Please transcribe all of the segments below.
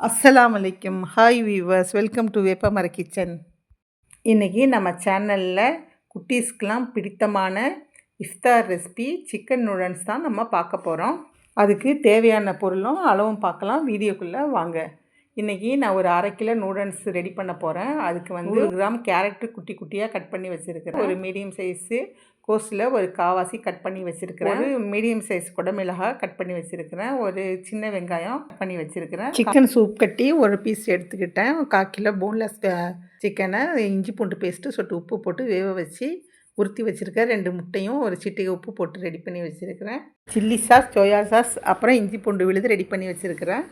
அஸ்ஸலாமு அலைக்கும் hi viewers welcome to Veppamara kitchen இன்றைக்கி நம்ம சேனலில் குட்டீஸ்க்கெலாம் பிடித்தமான இஃப்தார் ரெசிபி சிக்கன் நூடல்ஸ் தான் நம்ம பார்க்க போகிறோம் அதுக்கு தேவையான பொருளும் அளவும் பார்க்கலாம். வீடியோக்குள்ளே வாங்க. இன்றைக்கி நான் ஒரு அரை கிலோ நூடல்ஸ் ரெடி பண்ண போகிறேன் அதுக்கு வந்து ஒரு கிராம் கேரட்டு குட்டி குட்டியாக கட் பண்ணி வச்சுருக்கிறேன். ஒரு மீடியம் சைஸு கோஸில் ஒரு காவாசி கட் பண்ணி வச்சுருக்கிறேன். ஒரு மீடியம் சைஸ் குடமிளகா கட் பண்ணி வச்சுருக்கிறேன். ஒரு சின்ன வெங்காயம் கட் பண்ணி வச்சுருக்கிறேன். சிக்கன் சூப் கட்டி ஒரு பீஸ் எடுத்துக்கிட்டேன். கால் கிலோ போன்லெஸ் சிக்கனை இஞ்சி பூண்டு பேஸ்ட்டு சொட்டு உப்பு போட்டு வேக வச்சு உருத்தி வச்சுருக்கேன். ரெண்டு முட்டையும் ஒரு சிட்டிகை உப்பு போட்டு ரெடி பண்ணி வச்சுருக்கிறேன். சில்லி சாஸ் சோயா சாஸ் அப்புறம் இஞ்சி பூண்டு விழுது ரெடி பண்ணி வச்சுருக்கிறேன்.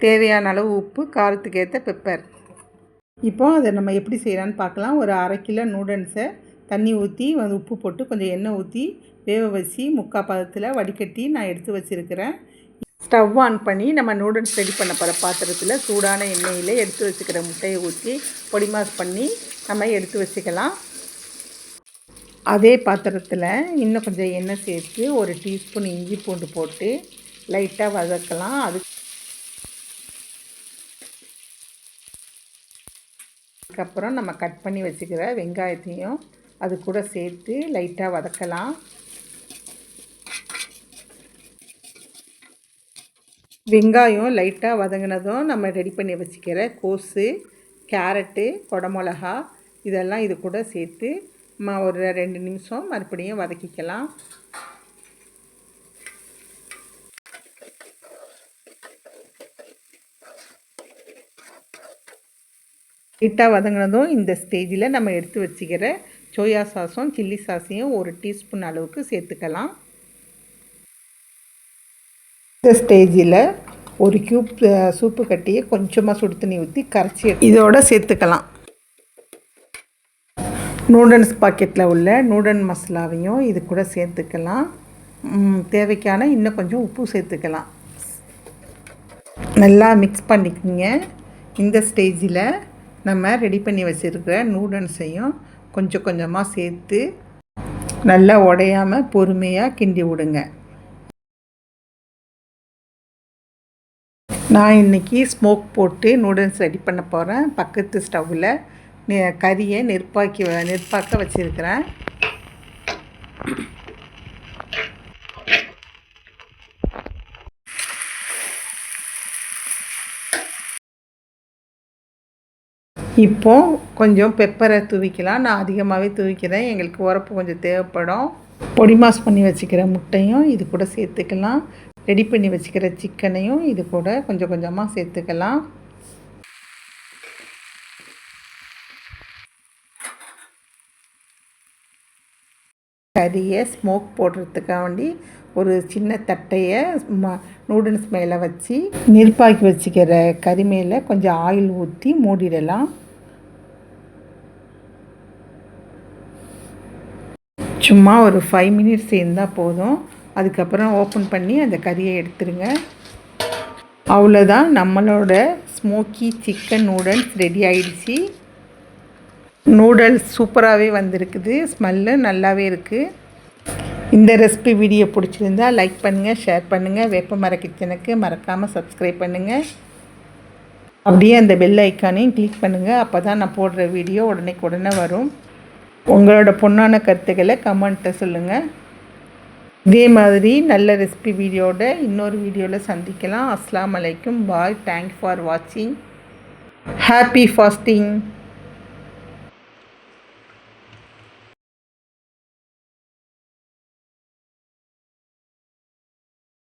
தேவையான அளவு உப்பு காரத்துக்கு ஏற்ற பெப்பர் இப்போ அதை நம்ம எப்படி செய்யலான்னு பார்க்கலாம். ஒரு அரை கிலோ நூடல்ஸை தண்ணி ஊற்றி வந்து உப்பு போட்டு கொஞ்சம் எண்ணெய் ஊற்றி வேக வச்சு முக்கால் பதத்தில் வடிகட்டி நான் எடுத்து வச்சுருக்கிறேன். ஸ்டவ் ஆன் பண்ணி நம்ம நூடுல்ஸ் ரெடி பண்ண போகிற பாத்திரத்தில் சூடான எண்ணெயில் எடுத்து வச்சுக்கிற முட்டையை ஊற்றி பொடி மாஸ் பண்ணி நம்ம எடுத்து வச்சுக்கலாம். அதே பாத்திரத்தில் இன்னும் கொஞ்சம் எண்ணெய் சேர்த்து ஒரு டீஸ்பூன் இஞ்சி பூண்டு போட்டு லைட்டாக வதக்கலாம். அது அதுக்கப்புறம் நம்ம கட் பண்ணி வச்சுக்கிற வெங்காயத்தையும் அது கூட சேர்த்து லைட்டாக வதக்கலாம். வெங்காயம் லைட்டாக வதங்கினதும் நம்ம ரெடி பண்ணி வச்சுக்கிற கோஸு கேரட்டு கொடமிளகா இதெல்லாம் இது கூட சேர்த்து நம்ம ஒரு ரெண்டு நிமிஷம் மறுபடியும் வதக்கிக்கலாம். லைட்டாக வதங்கினதும் இந்த ஸ்டேஜில் நம்ம எடுத்து வச்சுக்கிற சோயா சாஸும் சில்லி சாஸையும் ஒரு டீஸ்பூன் அளவுக்கு சேர்த்துக்கலாம். இந்த ஸ்டேஜில் ஒரு க்யூப் சூப்பு கட்டியை கொஞ்சமாக சுடு தண்ணி ஊற்றி கரைச்சி இதோட சேர்த்துக்கலாம். நூடல்ஸ் பாக்கெட்டில் உள்ள நூடன் மசாலாவையும் இது கூட சேர்த்துக்கலாம். தேவைக்கான இன்னும் கொஞ்சம் உப்பு சேர்த்துக்கலாம். நல்லா மிக்ஸ் பண்ணிக்கோங்க. இந்த ஸ்டேஜில் நம்ம ரெடி பண்ணி வச்சுருக்கிற நூடல்ஸையும் கொஞ்சம் கொஞ்சமாக சேர்த்து நல்லா உடையாமல் பொறுமையாக கிண்டி விடுங்க. நான் இன்றைக்கி ஸ்மோக் போட்டு நூடுல்ஸ் ரெடி பண்ண போகிறேன் பக்கத்து ஸ்டவ்வில் கறியை நெருப்பாக்கி நெருப்பாக்க வச்சுருக்கிறேன். இப்போது கொஞ்சம் பெப்பரை தூவிக்கலாம். நான் அதிகமாகவே தூவிக்கிறேன். எங்களுக்கு உரப்பு கொஞ்சம் தேவைப்படும். பொடி மாஸ் பண்ணி வச்சுக்கிற முட்டையும் இது கூட சேர்த்துக்கலாம். ரெடி பண்ணி வச்சுக்கிற சிக்கனையும் இது கூட கொஞ்சம் கொஞ்சமாக சேர்த்துக்கலாம். கறியை ஸ்மோக் போடுறதுக்காக வேண்டி ஒரு சின்ன தட்டையை நூடுல்ஸ் மேலே வச்சு நெருப்பாக்கி வச்சுக்கிற கறி மேலே கொஞ்சம் ஆயில் ஊற்றி மூடிடலாம். சும்மா ஒரு ஃபைவ் மினிட்ஸ் இருந்தால் போதும். அதுக்கப்புறம் ஓப்பன் பண்ணி அந்த கறியை எடுத்துருங்க. அவ்வளோதான் நம்மளோட ஸ்மோக்கி சிக்கன் நூடல்ஸ் ரெடி ஆயிடுச்சு. நூடல்ஸ் சூப்பராகவே வந்திருக்குது. ஸ்மெல்லு நல்லாவே இருக்குது இந்த ரெசிபி வீடியோ பிடிச்சிருந்தா லைக் பண்ணுங்கள் ஷேர் பண்ணுங்கள் வேப்பமர கிச்சனுக்கு மறக்காமல் சப்ஸ்கிரைப் பண்ணுங்கள் அப்படியே அந்த பெல் ஐக்கானையும் கிளிக் பண்ணுங்கள் அப்போ தான் நான் போடுற வீடியோ உடனே உடனே வரும். உங்களோட பொண்ணான கருத்துக்களை கமெண்ட்டை சொல்லுங்கள் இதே மாதிரி நல்ல ரெசிபி வீடியோட இன்னொரு வீடியோவில் சந்திக்கலாம். அஸ்லாம் அலைக்கும். பாய் தேங்க்ஸ் ஃபார் வாட்சிங் ஹாப்பி ஃபாஸ்டிங்